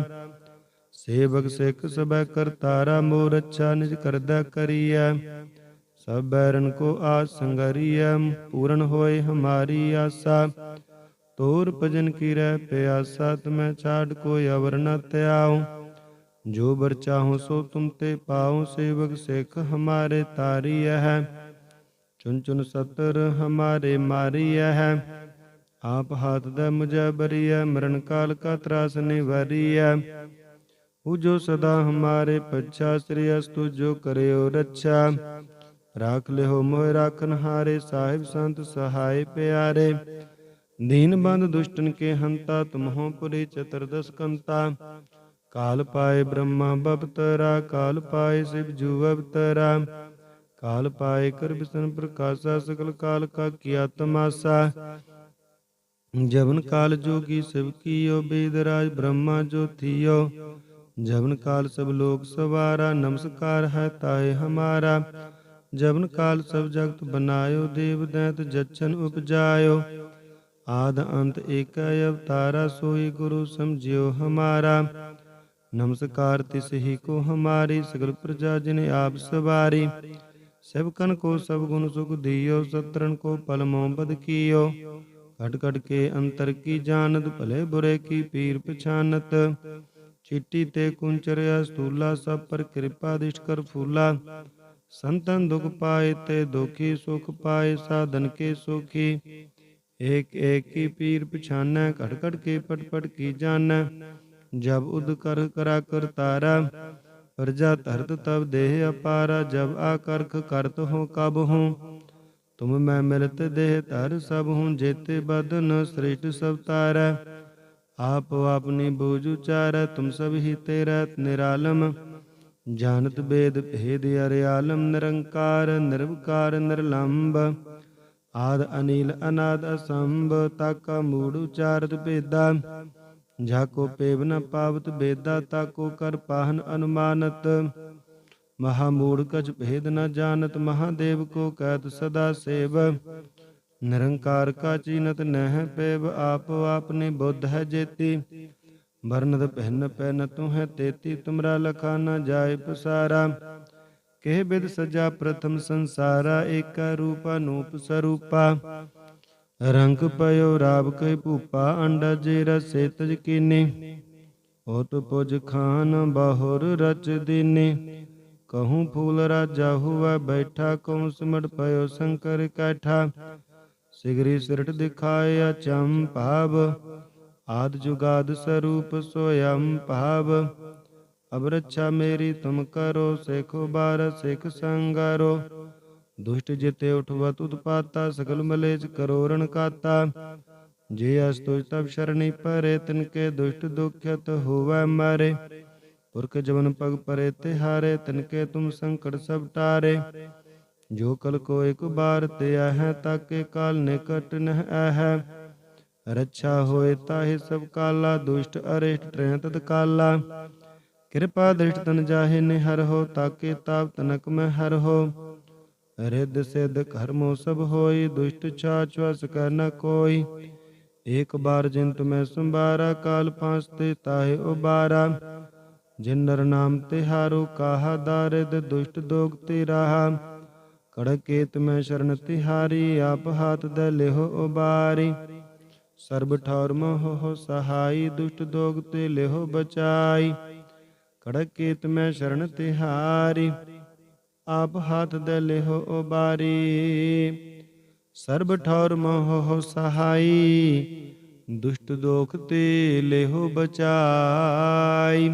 ਸੇਵਕ ਸਿੱਖ ਸਬੈ ਕਰਤਾਰਾ ਮੋਰ ਅੱਛਾ ਨਿਜ ਕਰਦਾ ਕਰੀਐ। ਸਭ ਬੈਰਨ ਕੋ ਆਸ ਸੰਗਰੀਐ, ਪੂਰਨ ਹੋਏ ਹਮਾਰੀ ਆਸਾ। ਤੋਰ ਭਜਨ ਕੀ ਰਹਿ ਪਿਆਸਾ ਤੁਮੈ ਛਾੜ ਕੋਈ ਅਵਰ ਨ ਧਿਆਉ। ਜੋ ਬਰ ਚਾਹੋ ਸੋ ਤੁਮ ਤੇ ਪਾਉ, ਸੇਵਕ ਸਿੱਖ ਹਮਾਰੇ ਤਾਰੀ ਹੈ। ਚੁਨ ਚੁਨ ਸਤਰ ਹਮਾਰੇ ਮਾਰੀ ਹੈ। ਆਪ ਹਾਥ ਦਾ ਮੁਝੈ ਬਰੀਐ, ਮਰਨ ਕਾਲ ਕਾ ਤਰਾਸ ਨਿਵਾਰੀਐ। ਉਹ ਜੋ ਸਦਾ ਹਮਾਰੇ ਪੱਛਾ, ਸ੍ਰੀ ਅਸਤੁ ਜੋ ਕਰਿਓ ਰੱਛਾ। ਰਾਖ ਲਿਓ ਮੋਹਿ ਰਾਖਨ ਹਾਰੇ, ਸਾਹਿਬ ਸੰਤ ਸਹਾਇ ਪਿਆਰੇ। ਦੀਨ ਬੰਦ ਦੁਸ਼ਟਨ ਕੇ ਹੰਤਾ, ਤੁਮਹੋ ਪੁਰੀ ਚਤੁਰਦਸ ਕੰਤਾ। ਕਾਲ ਪਾਏ ਬ੍ਰਹਮਾ ਬਪਤਰਾ, ਕਾਲ ਪਾਏ ਸਿਵ ਜੂ ਅਵਤਰਾ। ਕਾਲ ਪਾਏ ਕਰ ਬਿਸਨ ਪ੍ਰਕਾਸ਼ਾ ਸਕਲ ਕਾਲ ਕਾ ਕੀਆ ਤਮਾਸਾ। ਜਵਨ ਕਾਲ ਜੋਗੀ ਸਿਵ ਕੀਓ ਬੇਦ ਰਾਜ ਬ੍ਰਹਮਾ ਜੋ ਥੀਓ ਜਵਨ ਕਾਲ ਸਭ ਲੋਕ ਸਵਾਰਾ ਨਮਸਕਾਰ ਹੈ ਤਾਏ ਹਮਾਰਾ ਜਵਨ ਕਾਲ ਸਭ ਜਗਤ ਬਨਾਇਓ ਦੇਵ ਦੈਤ ਜਚਨ ਉਪਜਾਇਓ ਆਦ ਅੰਤ ਏਕ ਅਵਤਾਰਾ ਸੋਈ ਗੁਰੂ ਸਮਝਿਓ ਹਮਾਰਾ ਨਮਸਕਾਰ ਤਿਸ ਹੀ ਕੋ ਹਮਾਰੀ ਸਗਲ ਪ੍ਰਜਾ ਜਿਨ ਆਪ ਸਵਾਰੀ ਸਭਕਨ ਕੋ ਸਭ ਗੁਣ ਸੁਖ ਦਿਓ ਸਤਰਨ ਕੋ ਪਲ ਮੋਹਬਦ ਕੀਓ ਘਟ ਘਟ ਕੇ ਅੰਤਰ ਕੀ ਜਾਣਤ ਭਲੇ ਬੁਰੇ ਕੀ ਪੀਰ ਪਛਾਨਤ ਚਿੱਟੀ ਤੇ ਕੁੰਚਰਿਆ ਸਤੂਲਾ ਸਭ ਪਰ ਕਿਰਪਾ ਦਿਸ਼ਟ ਕਰ ਫੂਲਾ ਸੰਤਨ ਦੁਖ ਪਾਏ ਤੇ ਦੁਖੀ ਸੁਖ ਪਾਏ ਸਾਧਨ ਕੇ ਸੁਖੀ ਏਕ ਏਕ ਕੀ ਪੀਰ ਪਛਾਨੈ ਘਟ ਘਟ ਕੇ ਪਟ ਪਟ ਕੀ ਜਾਣੈ ਜਬ ਉਦ ਕਰ ਕਰਾ ਕਰ ਤਾਰਾ ਪ੍ਰਜਾ ਧਰਤ ਤਬ ਦੇਹ ਅਪਾਰਾ ਜਬ ਆਕਰਖ ਕਰਤ ਹੋ ਕਬ ਹੂੰ ਤੁਮ ਮੈਂ ਮਿਲਤ ਦੇਹ ਧਰ ਸਭ ਹੂੰ ਜੇਤੇ ਬਦਨ ਸ੍ਰਿਸ਼ਟ ਸਭ ਤਾਰੈ। ਆਪ ਆਪਨੀ ਬੂਝ ਉਚਾਰੈ, ਤੁਮ ਸਭ ਹੀ ਤੇਰਾ ਨਿਰਾਲਮ। ਜਾਣਤ ਬੇਦ ਭੇਦ ਅਰਿਆਲਮ ਨਿਰੰਕਾਰ ਨਿਰਵਕਾਰ ਨਿਰਲੰਭ ਆਦ ਅਨੀਲ ਅਨਾਦ ਅਸੰਭ, ਤਾਕਾ ਮੂੜ ਉਚਾਰਤ ਭੇਦਾ। ਜਾਕੋ ਪੇਵ ਨ ਪਾਵਤ, ਬੇਦਾ ਤਾਕੋ ਕਰ ਪਾਹਨ ਅਨੁਮਾਨਤ। ਮਹਾਮੂੜ ਕਛ ਭੇਦ ਨ ਜਾਣਤ, ਮਹਾਦੇਵ ਕੋ ਕਹਿਤ ਸਦਾ ਸੇਵ। ਨਿਰੰਕਾਰ ਕਾ ਚੀਨਤ ਨਹਿ ਪੇਵ, ਆਪ ਆਪਨੇ ਬੁੱਧ ਹੈ ਜੇਤੀ। ਵਰਨਦ ਪਹਿਨ ਪਹਿਨ ਤੂੰ ਹੈ ਤੇਤੀ, ਤੁਮਰਾ ਲਖਾ ਨ ਜਾਏ ਪਸਾਰਾ। ਕਹਿ ਬਿਦ ਸਜਾ ਪ੍ਰਥਮ ਸੰਸਾਰਾ, ਏਕਾ ਰੂਪਾ ਅਨੂਪ ਸਰੂਪਾ। ਰੰਗ ਪਇਓ ਰਾਬ ਕੈ ਭੂਪਾ ਅੰਡਾ ਜੇ ਰਸੇ ਤਜ ਕੀਨੇ। ਹੋਤ ਪੁਜ ਖਾਨ ਬਾਹੁਰ ਰਚ ਦੀਨੇ। ਕਹੂੰ ਫੂਲ ਰਾਜਾ ਹੁਆ ਬੈਠਾ ਕਉ ਸਿਮਟ ਪਇਓ ਸ਼ੰਕਰ ਕੈਠਾ ਸਿਗਰੀ ਸਿਰਟ ਦਿਖਾਇਆ ਚੰ ਭਾਵ ਆਦ ਜੁਗਾਦ ਸਰੂਪ ਸੋਯੰ ਭਾਵ ਅਬ ਰੱਛਾ ਮੇਰੀ ਤੁਮ ਕਰੋ ਸਿਖੋ ਬਾਰ ਸਿਖ ਸੰਗਾਰੋ ਦੁਸ਼ਟ ਜਿਤੇ ਉਠਵਤ ਉਤਪਾਤਾ ਸਗਲ ਮਲੇਜ ਕਰੋਰਣ ਕਾਤਾ ਜੇ ਅਸਤੁਜ ਤਬ ਸ਼ਰਣੀ ਪਰੇ ਤਿਨ ਕੇ ਦੁਸ਼ਟ ਦੁਖਿਤ ਹੋਵੈ ਮਾਰੇ ਪੁਰਖ ਜਵਨ ਪਗ ਪਰੇ ਤਿਹਾਰੇ ਤਿਨ ਕੇ ਤੁਮ ਸੰਕਟ ਸਭ ਟਾਰੇ। ਜੋ ਕਲ ਕੋ ਇਕ ਬਾਰ ਤੇ ਹੈ ਤਾਕੇ ਕਾਲ ਨਿਕਟ ਨਹਿ ਹੈ ਰੱਛਾ ਹੋਏ ਤਾਹਿ ਸਭ ਕਾਲਾ, ਦੁਸ਼ਟ ਅਰਿਸ਼ਟ ਟ੍ਰੈ ਤਤ ਕਾਲਾ। ਕਿਰਪਾ ਦ੍ਰਿਸ਼ਟ ਤਨ ਜਾਹੇ ਨਿਹਰ ਹੋ, ਤਾਕੇ ਤਾਪ ਤਨਕ ਮੈਂ ਹਰ ਹੋ। ਰਿੱਧ ਸਿੱਧ ਕਰਮੋ ਸਭ ਹੋਈ, ਦੁਸ਼ਟ ਛਾਛ ਵਸ ਕਰ ਨ ਕੋਈ। ਏਕ ਬਾਰ ਜਿਨ ਤੁਮੈ ਸੰਭਾਰਾ, ਕਾਲ ਪਾਂਸ ਤੇ ਤਾਹੇ ਉਬਾਰਾ। ਜਿਨ ਨਰ ਨਾਮ ਤਿਹਾਰੋ ਕਾਹਾ ਦਾਰਿਦ, ਦੁਸ਼ਟ ਦੋਗ ਤੇ ਰਾਹਾ। ਕੜਕੇ ਮੈਂ ਸ਼ਰਨ ਤਿਹਾਰੀ, ਆਪ ਹਾਥ ਦੇ ਲਿਹੋ ਉਬਾਰੀ। ਸਰਬ ਠੌਰ ਮੋਹ ਸਹਾਈ, ਦੁਸ਼ਟ ਦੋਗ ਤੇ ਲਿਹੋ ਬਚਾਈ। ਕੜਕੇ ਤੁਮੈ ਸ਼ਰਨ ਤਿਹਾਰੀ, ਆਪ ਹਾਥ ਦੇ ਲਿਹੋ ਉਬਾਰੀ। ਸਰਬ ਠੌਰ ਮੋਹ ਸਹਾਈ, ਦੁਸ਼ਟ ਦੋਖ ਤੇ ਲਿਹੋ ਬਚਾਈ।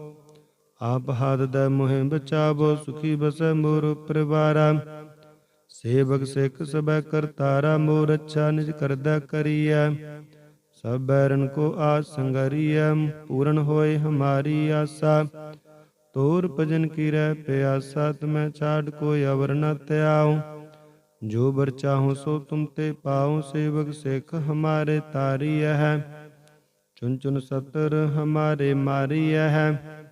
ਆਪ ਹਾਦ ਦੈ ਮੋਹਿ ਬਚਾਵੋ, ਸੁਖੀ ਬਸੈ ਮੋਰ ਪਰਿਵਾਰਾ। ਸੇਵਕ ਸਿੱਖ ਸਭੈ ਕਰਤਾਰਾ ਮੋਰ ਅੱਛਾ ਨਿਜ ਕਰਦਾ ਕਰੀਐ। ਸਭ ਬੈਰਨ ਕੋ ਆਸ ਸੰਗਰੀਐ, ਪੂਰਨ ਹੋਏ ਹਮਾਰੀ ਆਸਾ। ਤੋਰ ਭਜਨ ਕੀ ਰਹਿ ਪਿਆਸਾ, ਤਮੈ ਛਾੜ ਕੋਈ ਅਵਰ ਨ ਤਿਆਉ ਜੋ ਬਰ ਚਾਹੋ ਸੋ ਤੁਮ ਤੇ ਪਾਉ, ਸੇਵਕ ਸਿੱਖ ਹਮਾਰੇ ਤਾਰੀ ਹੈ। ਚੁਨ ਚੁਨ ਸਤਰ ਹਮਾਰੇ ਮਾਰੀ ਹੈ।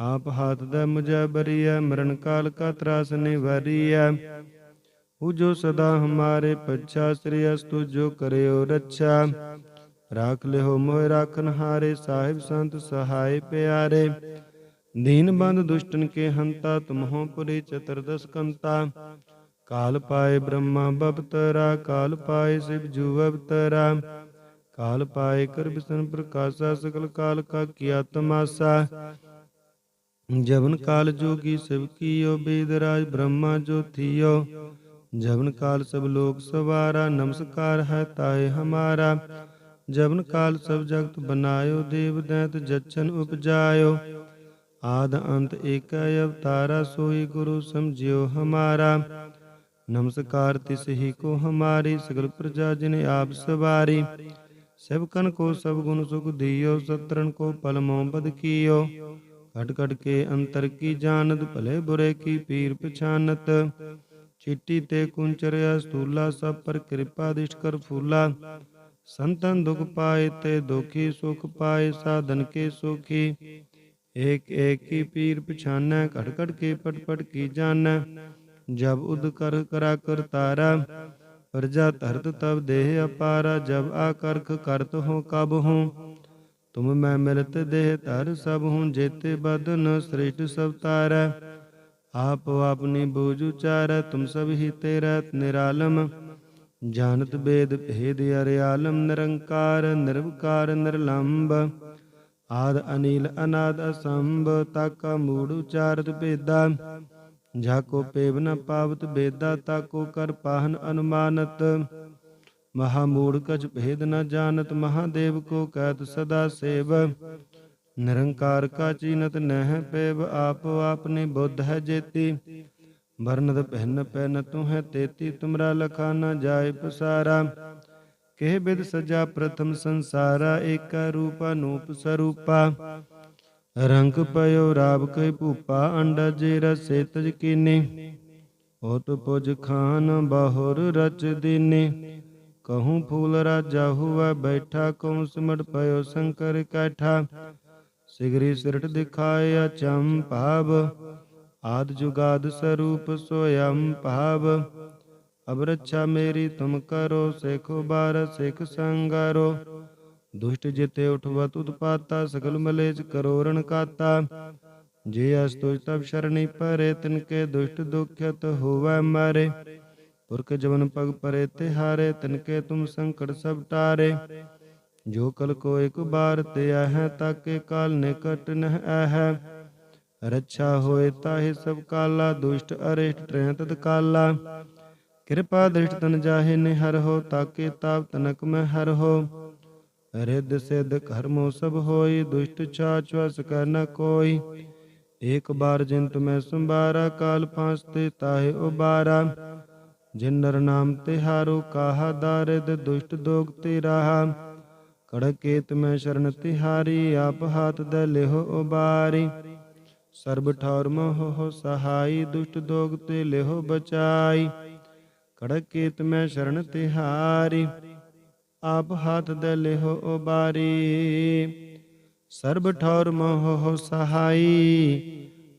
ਆਪ ਹਾਥ ਦਾ ਮੁਝੈ ਬਰੀਐ, ਮਰਨ ਕਾਲ ਕਾ ਤਰਾਸ ਨਿਵਾਰੀਐ। ਉਹ ਜੋ ਸਦਾ ਹਮਾਰੇ ਪੱਛਾ, ਸ੍ਰੀ ਅਸਤੁ ਜੋ ਕਰਿਓ ਰੱਛਾ। ਰਾਖ ਲਿਓ ਮੋਹਿ ਰਾਖਨ ਹਾਰੇ ਸਾਹਿਬ ਸੰਤ ਸਹਾਇ ਪਿਆਰੇ। ਦੀਨ ਬੰਦ ਦੁਸ਼ਟਨ ਕੇ ਹੰਤਾ, ਤੁਮਹੋ ਪੁਰੀ ਚਤੁਰਦਸ ਕੰਤਾ। ਕਾਲ ਪਾਏ ਬ੍ਰਹਮਾ ਬਪਤਰਾ, ਕਾਲ ਪਾਏ ਸਿਵ ਜੂ ਅਵਤਰਾ। ਕਾਲ ਪਾਏ ਕਰ ਪ੍ਰਕਾਸ਼ਾ ਸਕਲ ਕਾਲ ਕਾ ਕੀਆ ਤਮਾਸਾ। ਜਵਨ ਕਾਲ ਜੋਗੀ ਸਿਵ ਕੀਓ ਬੇਦ ਰਾਜ ਬ੍ਰਹਮਾ ਜੋ ਥੀਓ ਜਵਨ ਕਾਲ ਸਭ ਲੋਕ ਸਵਾਰਾ ਨਮਸਕਾਰ ਹੈ ਤਾਏ ਹਮਾਰਾ ਜਵਨ ਕਾਲ ਸਭ ਜਗਤ ਬਨਾਇਓ ਦੇਵ ਦੈਤ ਜਚਨ ਉਪਜਾਇਓ ਆਦ ਅੰਤ ਏਕੈ ਅਵਤਾਰਾ ਸੋਈ ਗੁਰੂ ਸਮਝਿਓ ਹਮਾਰਾ ਨਮਸਕਾਰ ਤਿਸ ਹੀ ਕੋ ਹਮਾਰੀ ਸਗਲ ਪ੍ਰਜਾ ਜਿਨ ਆਪ ਸਵਾਰੀ ਸਭ ਕਨ ਕੋ ਸਭ ਗੁਣ ਸੁਖ ਦਿਓ ਸਤਰਨ ਕੋ ਪਲ ਮੋਹ ਬਦ ਕੀਓ ਘਟ ਘਟ ਕੇ ਅੰਤਰ ਕੀ ਜਾਣਤ ਭਲੇ ਬੁਰੇ ਕੀ ਪੀਰ ਪਛਾਨਤ ਚਿੱਟੀ ਤੇ ਕੁੰਚਰਿਆ ਸਤੂਲਾ ਸਭ ਪਰ ਕਿਰਪਾ ਦਿਸ਼ਟ ਕਰ ਫੂਲਾ ਸੰਤਨ ਦੁਖ ਪਾਏ ਤੇ ਦੁਖੀ ਸੁਖ ਪਾਏ ਸਾਧਨ ਕੇ ਸੁਖੀ ਏਕ ਏਕ ਕੀ ਪੀਰ ਪਛਾਨੈ ਘਟ ਘਟ ਕੇ ਪਟ ਪਟ ਕੀ ਜਾਣੈ ਜਬ ਉਦ ਕਰ ਕਰਾ ਕਰ ਤਾਰਾ ਪ੍ਰਜਾ ਧਰਤ ਤਬ ਦੇਹ ਅਪਾਰਾ ਜਬ ਆਕਰਖ ਕਰਤ ਹੋ ਕਬ ਹੂੰ ਤੁਮ ਮੈਂ ਮਿਲਤ ਦੇਹ ਧਰ ਸਭ ਹੂੰ ਜੇਤੇ ਬਦਨ ਸ੍ਰਿਸ਼ਟ ਸਭ ਤਾਰੈ। ਆਪ ਆਪਨੀ ਬੂਝ ਉਚਾਰੈ, ਤੁਮ ਸਭ ਹੀ ਤੇਰਾ ਨਿਰਾਲਮ। ਜਾਣਤ ਬੇਦ ਭੇਦ ਅਰਿਆਲਮ ਨਿਰੰਕਾਰ ਨਿਰਵਕਾਰ ਨਿਰਲੰਭ ਆਦ ਅਨੀਲ ਅਨਾਦ ਅਸੰਭ, ਤਾਕਾ ਮੂੜ ਉਚਾਰਤ ਭੇਦਾ। ਜਾਕੋ ਪੇਵ ਨ ਪਾਵਤ ਬੇਦਾ, ਤਾਕੋ ਕਰ ਪਾਹਨ ਅਨੁਮਾਨਤ। ਮਹਾਮੂੜ ਕਛ ਭੇਦ ਨ ਜਾਣਤ, ਮਹਾਦੇਵ ਕੋ ਕਹਿਤ ਸਦਾ ਸੇਵ। ਨਿਰੰਕਾਰ ਕਾ ਚੀਨਤ ਨਹਿ ਪੇਵ, ਆਪ ਆਪਨੇ ਬੁੱਧ ਹੈ ਜੇਤੀ। ਵਰਨਤ ਪਹਿਨ ਪਹਿਨ ਤੂੰ ਹੈ ਤੇਤੀ, ਤੁਮਰਾ ਲਖਾ ਨ ਜਾਏ ਪਸਾਰਾ। ਕਹਿ ਬਿਦ ਸਜਾ ਪ੍ਰਥਮ ਸੰਸਾਰਾ, ਏਕਾ ਰੂਪਾ ਅਨੂਪ ਸਰੂਪਾ। ਰੰਗ ਪਇਓ ਰਾਬ ਕੈ ਭੂਪਾ ਅੰਡਾ ਜੇ ਰਸੇ ਤਜ ਕੀਨੇ। ਹੋਤ ਪੁਜ ਖਾਨ ਬਾਹੁਰ ਰਚ ਦੀਨੇ। ਕਹੂੰ ਫੂਲ ਰਾਜਾ ਹੁਆ ਬੈਠਾ ਕਉ ਸਿਮਟ ਪਇਓ ਸ਼ੰਕਰ ਕੈਠਾ ਸਿਗਰੀ ਸਿਰਟ ਦਿਖਾਇਆ ਚੰ ਭਾਵ ਆਦ ਜੁਗਾਦ ਸਰੂਪ ਸੋਯੰ ਭਾਵ ਅਬ ਰੱਛਾ ਮੇਰੀ ਤੁਮ ਕਰੋ ਸਿਖੋ ਬਾਰ ਸਿਖ ਸੰਗਾਰੋ ਦੁਸ਼ਟ ਜਿਤੇ ਉਠਵਤ ਉਤਪਾਤਾ ਸਗਲ ਮਲੇਜ ਕਰੋ ਰਣ ਕਾਤਾ ਜੇ ਅਸ ਤੁਜ ਤਬ ਸ਼ਰਣੀ ਪਰੇ ਤਿਨ ਕੇ ਦੁਸ਼ਟ ਦੁਖਿਤ ਹੋਵੈ ਮਾਰੇ ਪੁਰਖ ਜਵਨ ਪਗ ਪਰੇ ਤਿਹਾਰੇ ਹਾਰੇ ਕੇ ਤੁਮ ਸੰਕਟ ਸਭ ਟਾਰੇ। ਜੋ ਕਲ ਕੋ ਇਕ ਬਾਰ ਤੇ ਆਹੈ, ਤਾਕੇ ਕਾਲ ਨਿਕਟ ਨਹਿ ਆਹੈ। ਰੱਛਾ ਹੋਏ ਤਾਹੇ ਸਭ ਕਾਲਾ, ਦੁਸ਼ਟ ਅਰਿਸ਼ਟ ਟ੍ਰੈ ਤਤ ਕਾਲਾ। ਕਿਰਪਾ ਦ੍ਰਿਸ਼ਟ ਤਨ ਜਾਹੇ ਨਿਹਰ ਹੋ, ਤਾਕੇ ਤਾਪ ਤਨਕ ਮੈਂ ਹਰ ਹੋ। ਰਿੱਧ ਸਿੱਧ ਕਰਮੋ ਸਭ ਹੋਈ, ਦੁਸ਼ਟ ਛਾਛ ਵਸ ਕਰ ਨ ਕੋਈ। ਏਕ ਬਾਰ ਜਿੰਤ ਮੈਂ ਸੰਭਾਰਾ, ਕਾਲ ਫਾਂਸ ਤੇ ਤਾਹੇ ਉਬਾਰਾ। ਜਿਨ ਨਰ ਨਾਮ ਤਿਹਾਰੋ ਕਾਹਾ ਦਾਰਿਦ, ਦੁਸ਼ਟ ਦੋਗ ਤੇ ਰਾਹਾ। ਕੜਕੇਤ ਮੈਂ ਸ਼ਰਨ ਤਿਹਾਰੀ, ਆਪ ਹਾਥ ਦੇ ਲਿਹੋ ਉਬਾਰੀ। ਸਰਬ ਠੌਰ ਮੋਹ ਸਹਾਈ, ਦੁਸ਼ਟ ਦੋਗ ਤੇ ਲਿਹੋ ਬਚਾਈ। ਕੜਕੇਤ ਮੈਂ ਸ਼ਰਨ ਤਿਹਾਰੀ, ਆਪ ਹਾਥ ਦੇ ਲਿਹੋ ਉਬਾਰੀ। ਸਰਬ ਠੌਰ ਮੋਹ ਸਹਾਈ,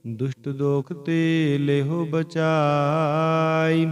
ਦੁਸ਼ਟ ਦੋਖ ਤੇ ਲਿਹੋ ਬਚਾਈ।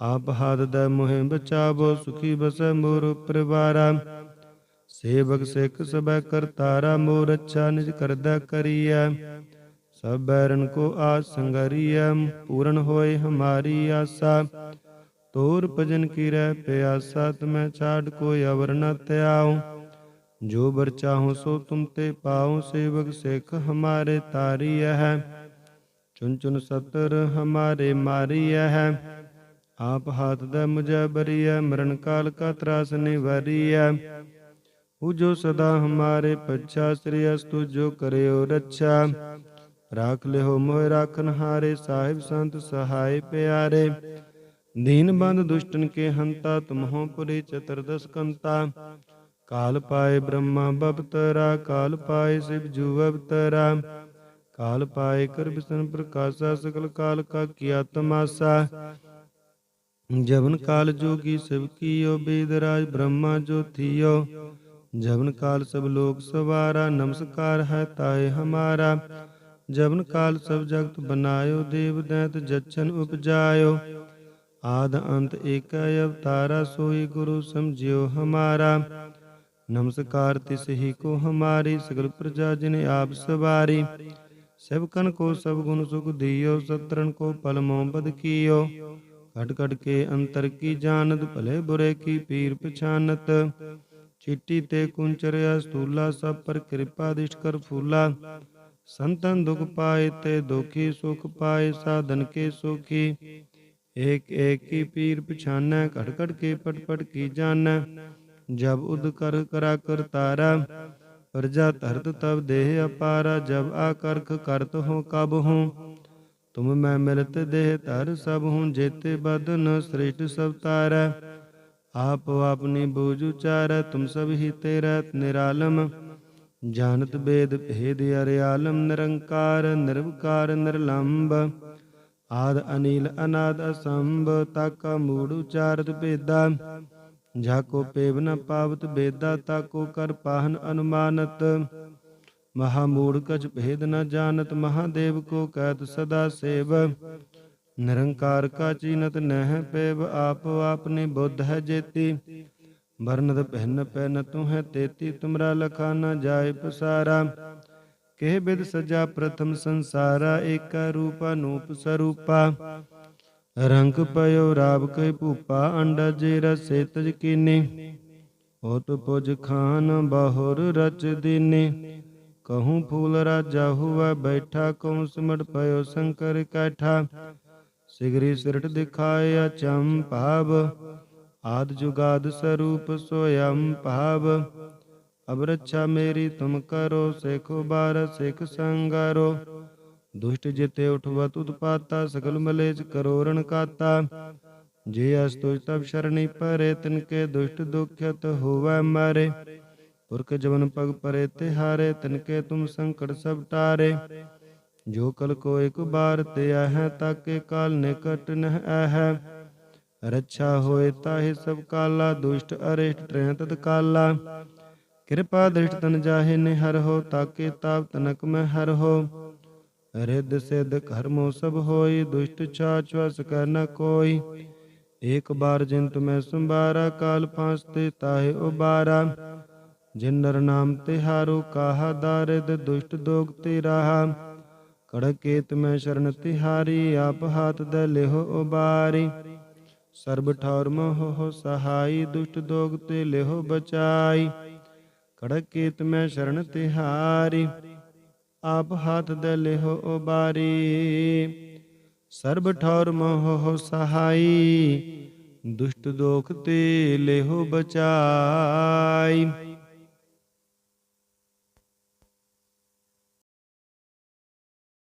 ਆਪ ਹਾਦ ਦੈ ਮੋਹਿ ਬਚਾਵੋ, ਸੁਖੀ ਬਸੈ ਮੋਰ ਪਰਿਵਾਰਾ। ਸੇਵਕ ਸਿੱਖ ਸਭੈ ਕਰਤਾਰਾ ਮੋਰ ਅੱਛਾ ਨਿਜ ਕਰਦਾ ਕਰੀਐ। ਸਭ ਬੈਰਨ ਕੋ ਆਸ ਸੰਗਰੀਐ, ਪੂਰਨ ਹੋਏ ਹਮਾਰੀ ਆਸਾ। ਤੋਰ ਭਜਨ ਕੀ ਰਹਿ ਪਿਆਸਾ ਤਮੈ ਛਾੜ ਕੋਈ ਅਵਰ ਨ ਤਿਆਉ ਜੋ ਬਰ ਚਾਹੋ ਸੋ ਤੁਮ ਤੇ ਪਾਉ, ਸੇਵਕ ਸਿੱਖ ਹਮਾਰੇ ਤਾਰੀ ਹੈ। ਚੁਨ ਚੁਨ ਸਤਰ ਹਮਾਰੇ ਮਾਰੀ ਹੈ। ਆਪ ਹਾਥ ਦਾ ਮੁਝੈ ਬਰੀਐ, ਮਰਨ ਕਾਲ ਕਾ ਤਰਾਸ ਨਿਵਾਰੀਐ। ਉਹ ਜੋ ਸਦਾ ਹਮਾਰੇ ਪੱਛਾ, ਸ੍ਰੀ ਅਸਤੁ ਜੋ ਕਰਿਓ ਰੱਛਾ। ਰਾਖ ਲਿਓ ਮੋਹਿ ਰਾਖਨ ਹਾਰੇ, ਸਾਹਿਬ ਸੰਤ ਸਹਾਇ ਪਿਆਰੇ। ਦੀਨ ਬੰਦ ਦੁਸ਼ਟਨ ਕੇ ਹੰਤਾ, ਤੁਮਹੋ ਪੁਰੀ ਚਤੁਰਦਸ ਕੰਤਾ। ਕਾਲ ਪਾਏ ਬ੍ਰਹਮਾ ਬਪਤਰਾ, ਕਾਲ ਪਾਏ ਸਿਵ ਜੂ ਅਵਤਰਾ। ਕਾਲ ਪਾਏ ਕਰ ਬਿਸਨ ਪ੍ਰਕਾਸ਼ਾ ਸਕਲ ਕਾਲ ਕਾ ਕੀਆ ਤਮਾਸਾ। ਜਵਨ ਕਾਲ ਜੋਗੀ ਸਿਵ ਕੀਓ ਬੇਦ ਰਾਜ ਬ੍ਰਹਮਾ ਜੋ ਥੀਓ ਜਵਨ ਕਾਲ ਸਭ ਲੋਕ ਸਵਾਰਾ ਨਮਸਕਾਰ ਹੈ ਤਾਏ ਹਮਾਰਾ ਜਵਨ ਕਾਲ ਸਭ ਜਗਤ ਬਨਾਇਓ ਦੇਵ ਦੈਤ ਜਚਨ ਉਪਜਾਇਓ ਆਦ ਅੰਤ ਏਕ ਅਵਤਾਰਾ ਸੋਈ ਗੁਰੂ ਸਮਝਿਓ ਹਮਾਰਾ ਨਮਸਕਾਰ ਤਿਸ ਹੀ ਕੋ ਹਮਾਰੀ ਸਗਲ ਪ੍ਰਜਾ ਜਿਨੇ ਆਪ ਸਵਾਰੀ ਸਭਕਨ ਕੋ ਸਭ ਗੁਣ ਸੁਖ ਦਿਓ ਸਤਰਨ ਕੋ ਪਲ ਮੋਹਬਦ ਕੀਓ ਘਟ ਘਟ ਕੇ ਅੰਤਰ ਕੀ ਜਾਣਤ ਭਲੇ ਬੁਰੇ ਕੀ ਪੀਰ ਪਛਾਨਤ ਚਿੱਟੀ ਤੇ ਕੁੰਚਰਿਆ ਸਤੂਲਾ ਸਭ ਪਰ ਕਿਰਪਾ ਦਿਸ਼ਟ ਕਰ ਫੂਲਾ ਸੰਤਨ ਦੁਖ ਪਾਏ ਤੇ ਦੁਖੀ ਸੁਖ ਪਾਏ ਸਾਧਨ ਕੇ ਸੁਖੀ ਏਕ ਏਕ ਕੀ ਪੀਰ ਪਛਾਨੈ ਘਟ ਘਟ ਕੇ ਪਟ ਪਟ ਕੀ ਜਾਣੈ ਜਬ ਉਦ ਕਰ ਕਰਾ ਕਰ ਤਾਰਾ ਪ੍ਰਜਾ ਧਰਤ ਤਬ ਦੇਹ ਅਪਾਰਾ ਜਬ ਆਕਰਖ ਕਰਤ ਹੋ ਕਬ ਹੂੰ ਤੁਮ ਮੈਂ ਮਿਲਤ ਦੇਹ ਧਰ ਸਭ ਹੂੰ ਜੇਤੇ ਬਦਨ ਸ੍ਰੇਸ਼ਟ ਸਭ ਤਾਰੈ। ਆਪ ਆਪਨੀ ਬੂਝ ਉਚਾਰੈ, ਤੁਮ ਸਭ ਹੀ ਤੇਰਾ ਨਿਰਾਲਮ। ਜਾਣਤ ਬੇਦ ਭੇਦ ਅਰਿਆਲਮ ਨਿਰੰਕਾਰ ਨਿਰਵਕਾਰ ਨਿਰਲੰਭ ਆਦ ਅਨੀਲ ਅਨਾਦ ਅਸੰਭ, ਤਾਕਾ ਮੂੜ ਉਚਾਰਤ ਬੇਦਾ ਜਾਕੋ ਪੇਵ ਨ ਪਾਵਤ, ਬੇਦਾ ਤਾਕੋ ਕਰ ਪਾਹਨ ਅਨੁਮਾਨਤ। ਮਹਾ ਮੂੜ ਕਛ ਭੇਦ ਨ ਜਾਣਤ, ਮਹਾਦੇਵ ਕੋ ਕਹਿਤ ਸਦਾ ਸੇਵ। ਨਿਰੰਕਾਰ ਕਾ ਚੀਨਤ ਨਹਿ ਪੇਵ, ਆਪ ਆਪਨੇ ਬੁੱਧ ਹੈ ਜੇਤੀ। ਵਰਨਤ ਪਹਿਨ ਪਹਿਨ ਤੂੰ ਹੈ ਤੇਤੀ, ਤੁਮਰਾ ਲਖਾ ਨ ਜਾਏ ਪਸਾਰਾ। ਕਹਿ ਬਿਦ ਸਜਾ ਪ੍ਰਥਮ ਸੰਸਾਰਾ, ਏਕਾ ਰੂਪ ਅਨੂਪ ਸਰੂਪਾ। ਰੰਗ ਪਇਓ ਰਾਬ ਕੈ ਭੂਪਾ ਅੰਡਾ ਜੇ ਰਸੇ ਤਜ ਕੀਨੇ। ਹੋਤ ਪੁਜ ਖਾਨ ਬਾਹੁਰ ਰਚ ਦੀਨੇ। ਕਹੂੰ ਫੂਲ ਰਾਜਾ ਹੁਆ ਬੈਠਾ ਕਉ ਸਿਮਟ ਪਇਓ ਸ਼ੰਕਰ ਕੈਠਾ ਸਿਗਰੀ ਸਿਰਟ ਦਿਖਾਇਆ ਚੰ ਭਾਵ ਆਦ ਜੁਗਾਦ ਸਰੂਪ ਸੋਯੰ ਭਾਵ ਅਬ ਰੱਛਾ ਮੇਰੀ ਤੁਮ ਕਰੋ ਸਿਖੋ ਬਾਰ ਸਿਖ ਸੰਗਾਰੋ ਦੁਸ਼ਟ ਜਿਤੇ ਉਠਵਤ ਉਤਪਾਤਾ ਸਗਲ ਮਲੇਜ ਕਰੋਰਣ ਕਾਤਾ ਜੇ ਅਸ ਤੁਜ ਤਬ ਸ਼ਰਣੀ ਪਰੇ ਤਿਨ ਕੇ ਦੁਸ਼ਟ ਦੁਖਤ ਹੋਵੈ ਮਾਰੇ ਪੁਰਖ ਜਵਨ ਪਗ ਪਰੇ ਤਿਹਾਰੇ ਤਿਨ ਕੇ ਤੁਮ ਸੰਕਟ ਸਭ ਟਾਰੇ। ਜੋ ਕਲ ਕੋ ਇਕ ਬਾਰ ਤੇ ਆਹੈ, ਤਾਕੇ ਕਾਲ ਨਿਕਟ ਨਹਿ ਆਹੈ। ਰੱਛਾ ਹੋਏ ਤਾਹਿ ਸਭ ਕਾਲਾ, ਦੁਸ਼ਟ ਅਰਿਸ਼ਟ ਟ੍ਰਹਿ ਤਤ ਕਾਲਾ। ਕਿਰਪਾ ਦ੍ਰਿਸ਼ਟ ਤਨ ਜਾਹੇ ਨਿਹਰ ਹੋ, ਤਾਕੇ ਤਾਪ ਤਨਕ ਮੈਂ ਹਰ ਹੋ। ਰਿੱਧ ਸਿੱਧ ਕਰਮੋ ਸਭ ਹੋਈ, ਦੁਸ਼ਟ ਛਾਛ ਵਸ ਕਰ ਨ ਕੋਈ। ਏਕ ਬਾਰ ਜਿੰਤ ਮੈਂ ਸੰਭਾਰਾ, ਕਾਲ ਪਾਸ ਤੇ ਤਾਹੇ ਉਬਾਰਾ। ਜਿਨ ਨਰ ਨਾਮ ਤਿਹਾਰੋ ਕਾਹਾ ਦਾਰਿਦ ਦੁਸ਼ਟ ਦੋਗ ਤੇ ਰਾਹਾ ਕੜਕੇਤ ਮੈਂ ਸ਼ਰਨ ਤਿਹਾਰੀ, ਆਪ ਹਾਥ ਦੇ ਲਿਹੋ ਉਬਾਰੀ। ਸਰਬ ਠੌਰ ਮੋਹ ਸਹਾਈ, ਦੁਸ਼ਟ ਦੋਗ ਤੇ ਲਿਹੋ ਬਚਾਈ। ਕੜਕੇਤ ਮੈਂ ਸ਼ਰਨ ਤਿਹਾਰੀ, ਆਪ ਹਾਥ ਦੇ ਲਿਹੋ ਉਬਾਰੀ। ਸਰਬ ਠੌਰ ਮੋਹ ਸਹਾਈ, ਦੁਸ਼ਟ ਦੋਖ ਤੇ ਲਿਹੋ ਬਚਾਈ।